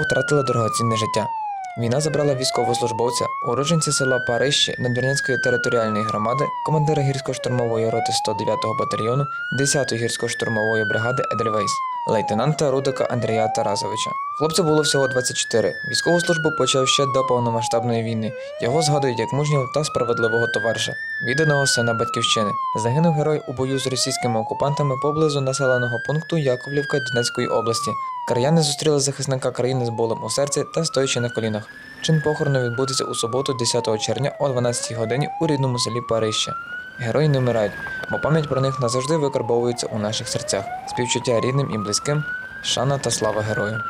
втратили дорогоцінне життя. Війна забрала військовослужбовця, уродженця села Парищі Надвірнянської територіальної громади, командира гірсько-штурмової роти 109-го батальйону 10-ї гірсько-штурмової бригади Едельвейс, лейтенанта Рудика Андрія Тарасовича. Хлопцю було всього 24. Військову службу почав ще до повномасштабної війни. Його згадують як мужнього та справедливого товариша, відданого сина батьківщини. Загинув герой у бою з російськими окупантами поблизу населеного пункту Яковлівка Донецької області. Краяни зустріли захисника країни з болем у серці та стоячи на колінах. Чин похорону відбудеться у суботу, 10 червня о 12 годині у рідному селі Парище. Герої не вмирають, бо пам'ять про них назавжди викарбовується у наших серцях. Співчуття рідним і близьким, шана та слава герою.